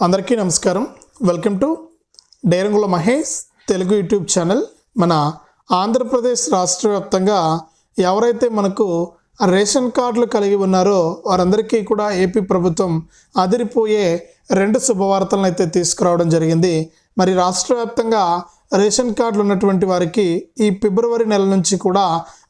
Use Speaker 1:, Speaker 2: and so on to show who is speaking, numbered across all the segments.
Speaker 1: అందరికీ నమస్కారం. Welcome to Derangula Mahesh Telugu YouTube channel. మన ఆంధ్రప్రదేశ్ రాష్ట్ర వ్యాప్తంగా ఎవరైతే మనకు రేషన్ కార్డులు కలిగి ఉన్నారో వారందరికీ కూడా ఏపీ ప్రభుత్వం అదిరిపోయే రెండు శుభవార్తలను అయితే తీసుకురావడం జరిగింది. మరి రాష్ట్ర వ్యాప్తంగా రేషన్ కార్డులు ఉన్నటువంటి వారికి ఈ ఫిబ్రవరి నెల నుంచి కూడా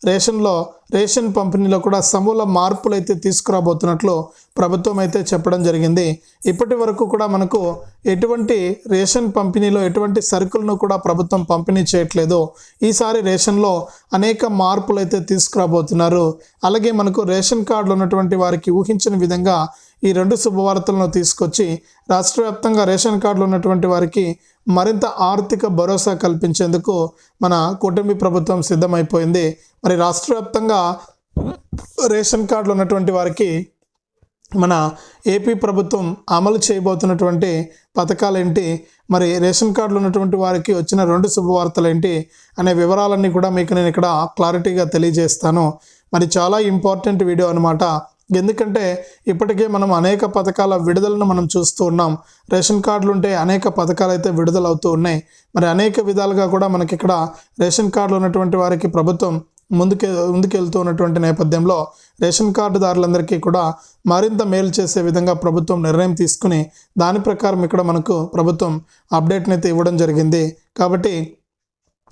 Speaker 1: రేషన్లో రేషన్ పంపిణీలో కూడా సమూల మార్పులు అయితే తీసుకురాబోతున్నట్లు ప్రభుత్వం అయితే చెప్పడం జరిగింది. ఇప్పటి వరకు కూడా మనకు ఎటువంటి రేషన్ పంపిణీలో ఎటువంటి సరుకులను కూడా ప్రభుత్వం పంపిణీ చేయట్లేదు. ఈసారి రేషన్లో అనేక మార్పులు అయితే తీసుకురాబోతున్నారు. అలాగే మనకు రేషన్ కార్డులు ఉన్నటువంటి వారికి ఊహించిన విధంగా ఈ రెండు శుభవార్తలను తీసుకొచ్చి రాష్ట్ర వ్యాప్తంగా రేషన్ కార్డులు ఉన్నటువంటి వారికి మరింత ఆర్థిక భరోసా కల్పించేందుకు మన కూటమి ప్రభుత్వం సిద్ధమైపోయింది. మరి రాష్ట్ర వ్యాప్తంగా రేషన్ కార్డులు ఉన్నటువంటి వారికి మన ఏపీ ప్రభుత్వం అమలు చేయబోతున్నటువంటి పథకాలు ఏంటి మరి రేషన్ కార్డులు ఉన్నటువంటి వారికి వచ్చిన రెండు శుభవార్తలు ఏంటి అనే వివరాలన్నీ కూడా మీకు నేను ఇక్కడ క్లారిటీగా తెలియజేస్తాను. మరి చాలా ఇంపార్టెంట్ వీడియో అనమాట ఎందుకంటే ఇప్పటికే మనం అనేక పథకాల విడుదలను మనం చూస్తూ ఉన్నాం. రేషన్ కార్డులు ఉంటే అనేక పథకాలు అయితే విడుదలవుతూ ఉన్నాయి. మరి అనేక విధాలుగా కూడా మనకి ఇక్కడ రేషన్ కార్డులు ఉన్నటువంటి వారికి ప్రభుత్వం ముందుకే ముందుకెళ్తూ ఉన్నటువంటి నేపథ్యంలో రేషన్ కార్డుదారులందరికీ కూడా మరింత మేలు చేసే విధంగా ప్రభుత్వం నిర్ణయం తీసుకుని దాని ప్రకారం ఇక్కడ మనకు ప్రభుత్వం అప్డేట్ని అయితే ఇవ్వడం జరిగింది. కాబట్టి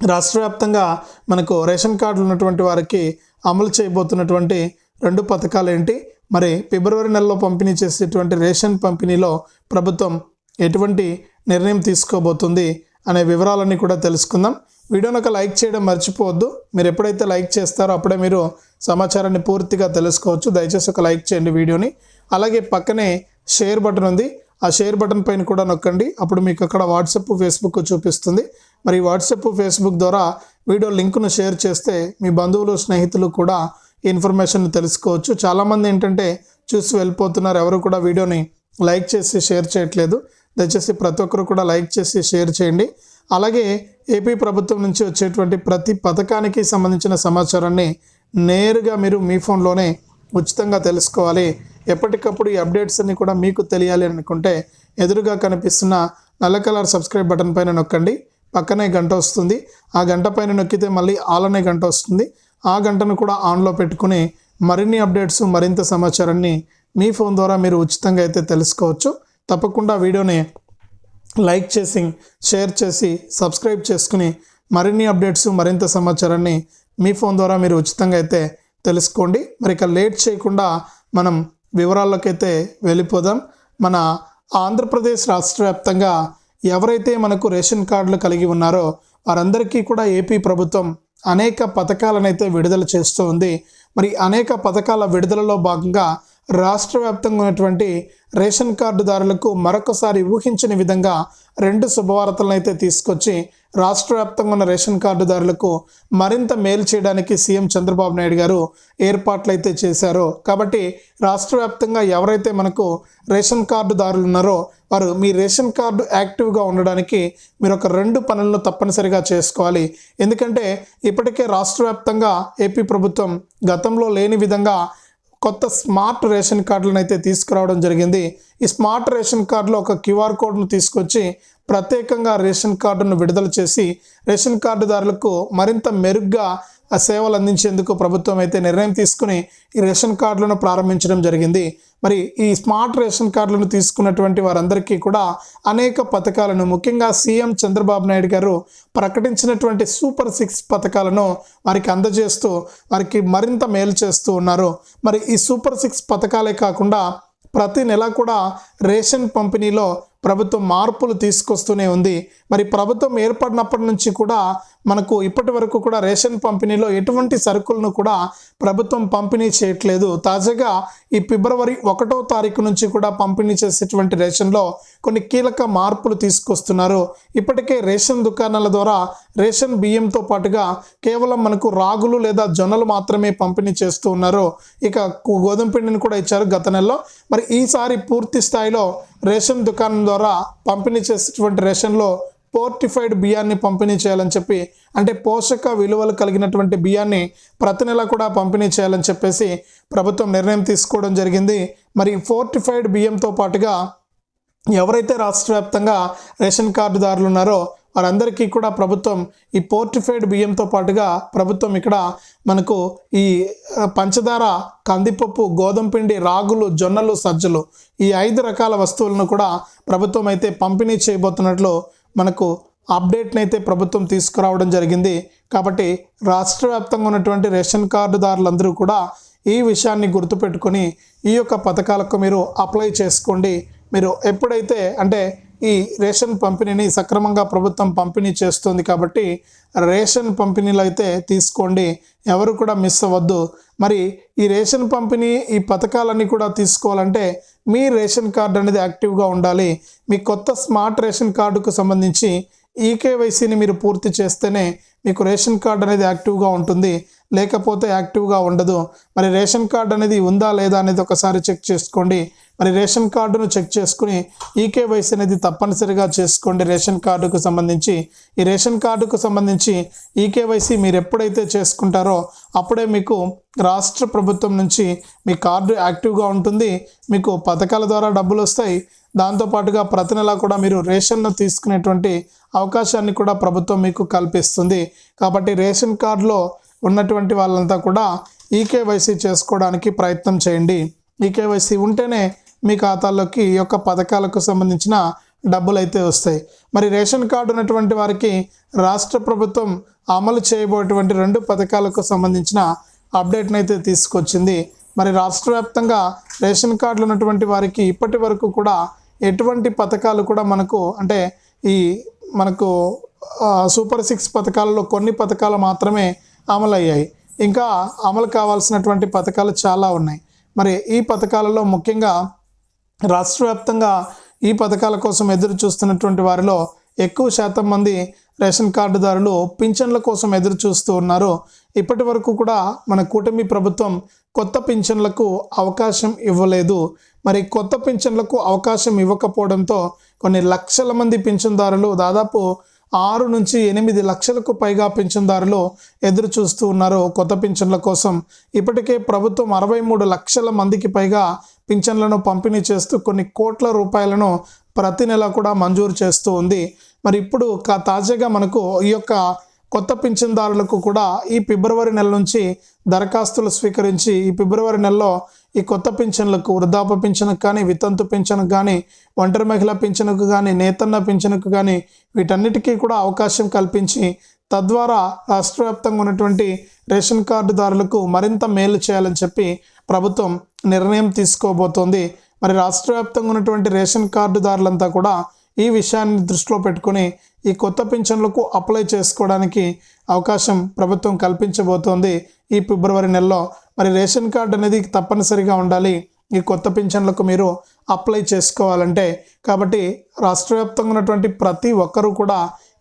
Speaker 1: రాష్ట్ర వ్యాప్తంగా మనకు రేషన్ కార్డులు ఉన్నటువంటి వారికి అమలు చేయబోతున్నటువంటి రెండు పథకాలు ఏంటి మరి ఫిబ్రవరి నెలలో పంపిణీ చేసేటువంటి రేషన్ పంపిణీలో ప్రభుత్వం ఎటువంటి నిర్ణయం తీసుకోబోతుంది అనే వివరాలన్నీ కూడా తెలుసుకుందాం. వీడియోని ఒక లైక్ చేయడం మర్చిపోవద్దు. మీరు ఎప్పుడైతే లైక్ చేస్తారో అప్పుడే మీరు సమాచారాన్ని పూర్తిగా తెలుసుకోవచ్చు. దయచేసి ఒక లైక్ చేయండి వీడియోని. అలాగే పక్కనే షేర్ బటన్ ఉంది. ఆ షేర్ బటన్ పైన కూడా నొక్కండి. అప్పుడు మీకు అక్కడ వాట్సాప్ ఫేస్బుక్ చూపిస్తుంది. మరి వాట్సాప్ ఫేస్బుక్ ద్వారా వీడియో లింక్ను షేర్ చేస్తే మీ బంధువులు స్నేహితులు కూడా ఇన్ఫర్మేషన్ తెలుసుకోవచ్చు. చాలామంది ఏంటంటే చూసి వెళ్ళిపోతున్నారు. ఎవరు కూడా వీడియోని లైక్ చేసి షేర్ చేయట్లేదు. దయచేసి ప్రతి ఒక్కరు కూడా లైక్ చేసి షేర్ చేయండి. అలాగే ఏపీ ప్రభుత్వం నుంచి వచ్చేటువంటి ప్రతి పథకానికి సంబంధించిన సమాచారాన్ని నేరుగా మీరు మీ ఫోన్లోనే ఉచితంగా తెలుసుకోవాలి. ఎప్పటికప్పుడు ఈ అప్డేట్స్ అన్ని కూడా మీకు తెలియాలి అనుకుంటే ఎదురుగా కనిపిస్తున్న నల్ల కలర్ సబ్స్క్రైబ్ బటన్ పైన నొక్కండి. పక్కనే గంట వస్తుంది. ఆ గంట పైన నొక్కితే మళ్ళీ ఆలనే గంట వస్తుంది. ఆ గంటను కూడా ఆన్లో పెట్టుకుని మరిన్ని అప్డేట్స్ మరింత సమాచారాన్ని మీ ఫోన్ ద్వారా మీరు ఉచితంగా అయితే తెలుసుకోవచ్చు. తప్పకుండా వీడియోని లైక్ చేసి షేర్ చేసి సబ్స్క్రైబ్ చేసుకుని మరిన్ని అప్డేట్స్ మరింత సమాచారాన్ని మీ ఫోన్ ద్వారా మీరు ఉచితంగా అయితే తెలుసుకోండి. మరి ఇక లేట్ చేయకుండా మనం వివరాల్లోకైతే వెళ్ళిపోదాం. మన ఆంధ్రప్రదేశ్ రాష్ట్ర వ్యాప్తంగా ఎవరైతే మనకు రేషన్ కార్డులు కలిగి ఉన్నారో వారందరికీ కూడా ఏపీ ప్రభుత్వం అనేక పథకాలనైతే విడుదల చేస్తూ ఉంది మరి అనేక పథకాల విడుదలలో భాగంగా రాష్ట్ర వ్యాప్తంగా ఉన్నటువంటి రేషన్ కార్డుదారులకు మరొకసారి ఊహించని విధంగా రెండు శుభవార్తలను అయితే తీసుకొచ్చి రాష్ట్ర వ్యాప్తంగా ఉన్న రేషన్ కార్డుదారులకు మరింత మేలు చేయడానికి సీఎం చంద్రబాబు నాయుడు గారు ఏర్పాట్లు అయితే చేశారు. కాబట్టి రాష్ట్ర వ్యాప్తంగా ఎవరైతే మనకు రేషన్ కార్డుదారులు ఉన్నారో వారు మీ రేషన్ కార్డు యాక్టివ్గా ఉండడానికి మీరు ఒక రెండు పనులను తప్పనిసరిగా చేసుకోవాలి. ఎందుకంటే ఇప్పటికే రాష్ట్ర వ్యాప్తంగా ఏపీ ప్రభుత్వం గతంలో లేని విధంగా కొత్త స్మార్ట్ రేషన్ కార్డులను అయితే తీసుకురావడం జరిగింది. ఈ స్మార్ట్ రేషన్ కార్డులో ఒక క్యూఆర్ కోడ్ను తీసుకొచ్చి ప్రత్యేకంగా రేషన్ కార్డును విడుదల చేసి రేషన్ కార్డుదారులకు మరింత మెరుగ్గా ఆ సేవలు అందించేందుకు ప్రభుత్వం అయితే నిర్ణయం తీసుకుని ఈ రేషన్ కార్డులను ప్రారంభించడం జరిగింది. మరి ఈ స్మార్ట్ రేషన్ కార్డులను తీసుకున్నటువంటి వారందరికీ కూడా అనేక పథకాలను ముఖ్యంగా సీఎం చంద్రబాబు నాయుడు గారు ప్రకటించినటువంటి సూపర్ సిక్స్ పథకాలను వారికి అందజేస్తూ వారికి మరింత మేలు చేస్తూ ఉన్నారు. మరి ఈ సూపర్ సిక్స్ పథకాలే కాకుండా ప్రతి నెల కూడా రేషన్ పంపిణీలో ప్రభుత్వం మార్పులు తీసుకొస్తూనే ఉంది. మరి ప్రభుత్వం ఏర్పడినప్పటి నుంచి కూడా మనకు ఇప్పటి వరకు కూడా రేషన్ పంపిణీలో ఎటువంటి సరుకులను కూడా ప్రభుత్వం పంపిణీ చేయట్లేదు. తాజాగా ఈ ఫిబ్రవరి ఒకటో తారీఖు నుంచి కూడా పంపిణీ చేసేటువంటి రేషన్లో కొన్ని కీలక మార్పులు తీసుకొస్తున్నారు. ఇప్పటికే రేషన్ దుకాణాల ద్వారా రేషన్ బియ్యంతో పాటుగా కేవలం మనకు రాగులు లేదా జొన్నలు మాత్రమే పంపిణీ చేస్తూ ఉన్నారు. ఇక గోధుమ పిండిని కూడా ఇచ్చారు గత నెలలో. మరి ఈసారి పూర్తి స్థాయిలో రేషన్ దుకాణం ద్వారా పంపిణీ చేసేటువంటి రేషన్లో పోర్టిఫైడ్ బియ్యాన్ని పంపిణీ చేయాలని చెప్పి అంటే పోషక విలువలు కలిగినటువంటి బియ్యాన్ని ప్రతి నెల కూడా పంపిణీ చేయాలని చెప్పేసి ప్రభుత్వం నిర్ణయం తీసుకోవడం జరిగింది. మరి ఫోర్టిఫైడ్ బియ్యంతో పాటుగా ఎవరైతే రాష్ట్ర వ్యాప్తంగా రేషన్ కార్డుదారులు ఉన్నారో వారందరికీ కూడా ప్రభుత్వం ఈ పోర్టిఫైడ్ బియ్యంతో పాటుగా ప్రభుత్వం ఇక్కడ మనకు ఈ పంచదార కందిపప్పు గోధుమ పిండి రాగులు జొన్నలు సజ్జలు ఈ ఐదు రకాల వస్తువులను కూడా ప్రభుత్వం అయితే పంపిణీ చేయబోతున్నట్లు మనకు అప్డేట్ని అయితే ప్రభుత్వం తీసుకురావడం జరిగింది. కాబట్టి రాష్ట్ర వ్యాప్తంగా ఉన్నటువంటి రేషన్ కార్డుదారులందరూ కూడా ఈ విషయాన్ని గుర్తుపెట్టుకొని ఈ యొక్క పథకాలకు మీరు అప్లై చేసుకోండి. మీరు ఎప్పుడైతే అంటే ఈ రేషన్ పంపిణీని సక్రమంగా ప్రభుత్వం పంపిణీ చేస్తుంది కాబట్టి రేషన్ పంపిణీలు అయితే తీసుకోండి. ఎవరు కూడా మిస్ అవ్వద్దు. మరి ఈ రేషన్ పంపిణీ ఈ పథకాలన్నీ కూడా తీసుకోవాలంటే మీ రేషన్ కార్డు అనేది యాక్టివ్గా ఉండాలి. మీ కొత్త స్మార్ట్ రేషన్ కార్డుకు సంబంధించి ఈకేవైసీని మీరు పూర్తి చేస్తేనే మీకు రేషన్ కార్డు అనేది యాక్టివ్గా ఉంటుంది. లేకపోతే యాక్టివ్గా ఉండదు. మరి రేషన్ కార్డు అనేది ఉందా లేదా అనేది ఒకసారి చెక్ చేసుకోండి. మరి రేషన్ కార్డును చెక్ చేసుకుని ఈకేవైసీ అనేది తప్పనిసరిగా చేసుకోండి రేషన్ కార్డుకు సంబంధించి. ఈ రేషన్ కార్డుకు సంబంధించి ఈకేవైసీ మీరు ఎప్పుడైతే చేసుకుంటారో అప్పుడే మీకు రాష్ట్ర ప్రభుత్వం నుంచి మీ కార్డు యాక్టివ్గా ఉంటుంది. మీకు పథకాల ద్వారా డబ్బులు వస్తాయి. దాంతోపాటుగా ప్రతి నెల కూడా మీరు రేషన్ను తీసుకునేటువంటి అవకాశాన్ని కూడా ప్రభుత్వం మీకు కల్పిస్తుంది. కాబట్టి రేషన్ కార్డులో ఉన్నటువంటి వాళ్ళంతా కూడా ఈకేవైసీ చేసుకోవడానికి ప్రయత్నం చేయండి. ఈకేవైసీ ఉంటేనే మీ ఖాతాలోకి ఈ యొక్క పథకాలకు సంబంధించిన డబ్బులు అయితే వస్తాయి. మరి రేషన్ కార్డు ఉన్నటువంటి వారికి రాష్ట్ర ప్రభుత్వం అమలు చేయబోయేటువంటి రెండు పథకాలకు సంబంధించిన అప్డేట్ని అయితే తీసుకొచ్చింది. మరి రాష్ట్ర వ్యాప్తంగా రేషన్ కార్డులు ఉన్నటువంటి వారికి ఇప్పటి వరకు కూడా ఎటువంటి పథకాలు కూడా మనకు అంటే ఈ మనకు సూపర్ సిక్స్ పథకాలలో కొన్ని పథకాలు మాత్రమే అమలయ్యాయి. ఇంకా అమలు కావాల్సినటువంటి పథకాలు చాలా ఉన్నాయి. మరి ఈ పథకాలలో ముఖ్యంగా రాష్ట్ర వ్యాప్తంగా ఈ పథకాల కోసం ఎదురు చూస్తున్నటువంటి వారిలో ఎక్కువ శాతం మంది రేషన్ కార్డుదారులు పింఛన్ల కోసం ఎదురు చూస్తూ ఉన్నారు. ఇప్పటి వరకు కూడా మన కూటమి ప్రభుత్వం కొత్త పింఛన్లకు అవకాశం ఇవ్వలేదు. మరి కొత్త పింఛన్లకు అవకాశం ఇవ్వకపోవడంతో కొన్ని లక్షల మంది పింఛన్దారులు దాదాపు ఆరు నుంచి ఎనిమిది లక్షలకు పైగా పింఛన్దారులు ఎదురు చూస్తూ ఉన్నారు. కొత్త పింఛన్ల కోసం ఇప్పటికే ప్రభుత్వం అరవై మూడు లక్షల మందికి పైగా పింఛన్లను పంపిణీ చేస్తూ కొన్ని కోట్ల రూపాయలను ప్రతి నెల కూడా మంజూరు చేస్తూ ఉంది. మరి ఇప్పుడు కా- తాజాగా మనకు ఈ యొక్క కొత్త పింఛన్దారులకు కూడా ఈ ఫిబ్రవరి నెల నుంచి దరఖాస్తులు స్వీకరించి ఈ ఫిబ్రవరి నెలలో ఈ కొత్త పింఛన్లకు వృద్ధాప్య పింఛన్కు కానీ వితంతు పింఛన్కు కానీ ఒంటరి మహిళా పింఛన్కు కానీ నేతన్న పింఛన్కు కానీ వీటన్నిటికీ కూడా అవకాశం కల్పించి తద్వారా రాష్ట్ర వ్యాప్తంగా ఉన్నటువంటి రేషన్ కార్డుదారులకు మరింత మేలు చేయాలని చెప్పి ప్రభుత్వం నిర్ణయం తీసుకోబోతోంది. మరి రాష్ట్ర వ్యాప్తంగా ఉన్నటువంటి రేషన్ కార్డుదారులంతా కూడా ఈ విషయాన్ని దృష్టిలో పెట్టుకొని ఈ కొత్త పింఛన్లకు అప్లై చేసుకోవడానికి అవకాశం ప్రభుత్వం కల్పించబోతోంది. ఈ ఫిబ్రవరి నెలలో మరి రేషన్ కార్డు అనేది తప్పనిసరిగా ఉండాలి. ఈ కొత్త పింఛన్లకు మీరు అప్లై చేసుకోవాలంటే. కాబట్టి రాష్ట్ర వ్యాప్తంగా ఉన్నటువంటి ప్రతి ఒక్కరూ కూడా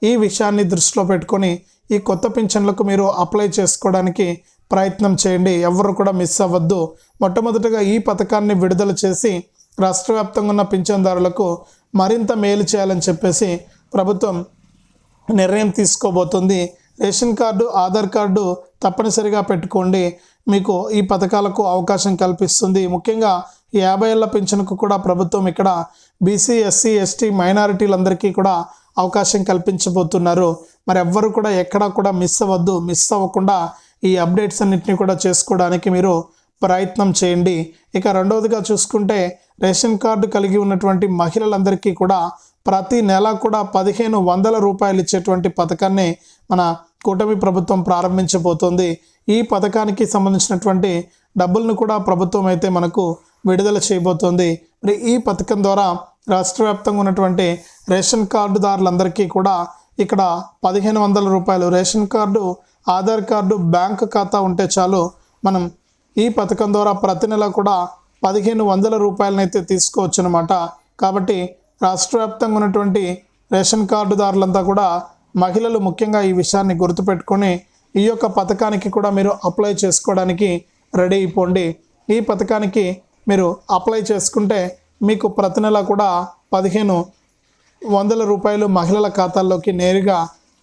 Speaker 1: ఈ విషయాన్ని దృష్టిలో పెట్టుకొని ఈ కొత్త పింఛన్లకు మీరు అప్లై చేసుకోవడానికి ప్రయత్నం చేయండి. ఎవరు కూడా మిస్ అవ్వద్దు. మొట్టమొదటగా ఈ పథకాన్ని విడుదల చేసి రాష్ట్ర వ్యాప్తంగా ఉన్న పింఛన్దారులకు మరింత మేలు చేయాలని చెప్పేసి ప్రభుత్వం నిర్ణయం తీసుకోబోతుంది. రేషన్ కార్డు ఆధార్ కార్డు తప్పనిసరిగా పెట్టుకోండి. మీకు ఈ పథకాలకు అవకాశం కల్పిస్తుంది. ముఖ్యంగా యాభై ఏళ్ళ పెన్షన్కు కూడా ప్రభుత్వం ఇక్కడ బీసీ ఎస్సీ ఎస్టీ మైనారిటీలందరికీ కూడా అవకాశం కల్పించబోతున్నారు. మరి ఎవ్వరు కూడా ఎక్కడా కూడా మిస్ అవ్వద్దు మిస్ అవ్వకుండా ఈ అప్డేట్స్ అన్నింటినీ కూడా చేసుకోవడానికి మీరు ప్రయత్నం చేయండి. ఇక రెండవదిగా చూసుకుంటే రేషన్ కార్డు కలిగి ఉన్నటువంటి మహిళలందరికీ కూడా ప్రతి నెల కూడా పదిహేను వందల రూపాయలు ఇచ్చేటువంటి పథకాన్ని మన కూటమి ప్రభుత్వం ప్రారంభించబోతోంది. ఈ పథకానికి సంబంధించినటువంటి డబ్బులను కూడా ప్రభుత్వం అయితే మనకు విడుదల చేయబోతోంది. మరి ఈ పథకం ద్వారా రాష్ట్ర వ్యాప్తంగా ఉన్నటువంటి రేషన్ కార్డుదారులందరికీ కూడా ఇక్కడ పదిహేను వందల రూపాయలు ration card Aadhaar card bank ఖాతా ఉంటే చాలు మనం ఈ పథకం ద్వారా ప్రతి నెల కూడా పదిహేను వందల రూపాయలనైతే తీసుకోవచ్చు అనమాట కాబట్టి రాష్ట్ర వ్యాప్తంగా ఉన్నటువంటి రేషన్ కార్డుదారులంతా కూడా మహిళలు ముఖ్యంగా ఈ విషయాన్ని గుర్తుపెట్టుకొని ఈ యొక్క పథకానికి కూడా మీరు అప్లై చేసుకోవడానికి రెడీ అయిపోండి. ఈ పథకానికి మీరు అప్లై చేసుకుంటే మీకు ప్రతి నెల కూడా పదిహేను వందల రూపాయలు మహిళల ఖాతాల్లోకి నేరుగా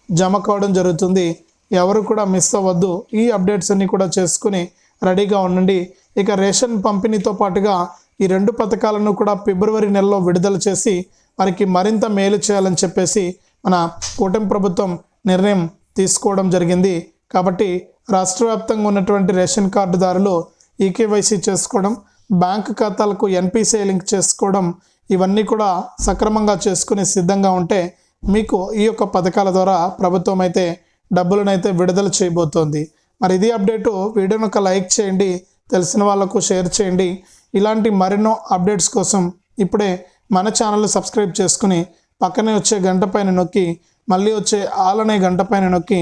Speaker 1: జమ కావడం జరుగుతుంది. ఎవరు కూడా మిస్ అవ్వద్దు. ఈ అప్డేట్స్ అన్ని కూడా చేసుకుని రెడీగా ఉండండి. ఇక రేషన్ పంపిణీతో పాటుగా ఈ రెండు పథకాలను కూడా ఫిబ్రవరి నెలలో విడుదల చేసి వారికి మరింత మేలు చేయాలని చెప్పేసి మన కూటమి ప్రభుత్వం నిర్ణయం తీసుకోవడం జరిగింది. కాబట్టి రాష్ట్ర వ్యాప్తంగా ఉన్నటువంటి రేషన్ కార్డుదారులు ఈకేవైసీ చేసుకోవడం బ్యాంక్ ఖాతాలకు ఎన్పిసిఐ లింక్ చేసుకోవడం ఇవన్నీ కూడా సక్రమంగా చేసుకుని సిద్ధంగా ఉంటే మీకు ఈ యొక్క పథకాల ద్వారా ప్రభుత్వం అయితే డబ్బులనైతే విడుదల చేయబోతోంది. మరి ఇది అప్డేటు. వీడియోను ఒక లైక్ చేయండి తెలిసిన వాళ్ళకు షేర్ చేయండి. ఇలాంటి మరెన్నో అప్డేట్స్ కోసం ఇప్పుడే మన ఛానల్ సబ్స్క్రైబ్ చేసుకుని పక్కనే వచ్చే గంట పైన నొక్కి మళ్ళీ వచ్చే ఆలనే గంట పైన నొక్కి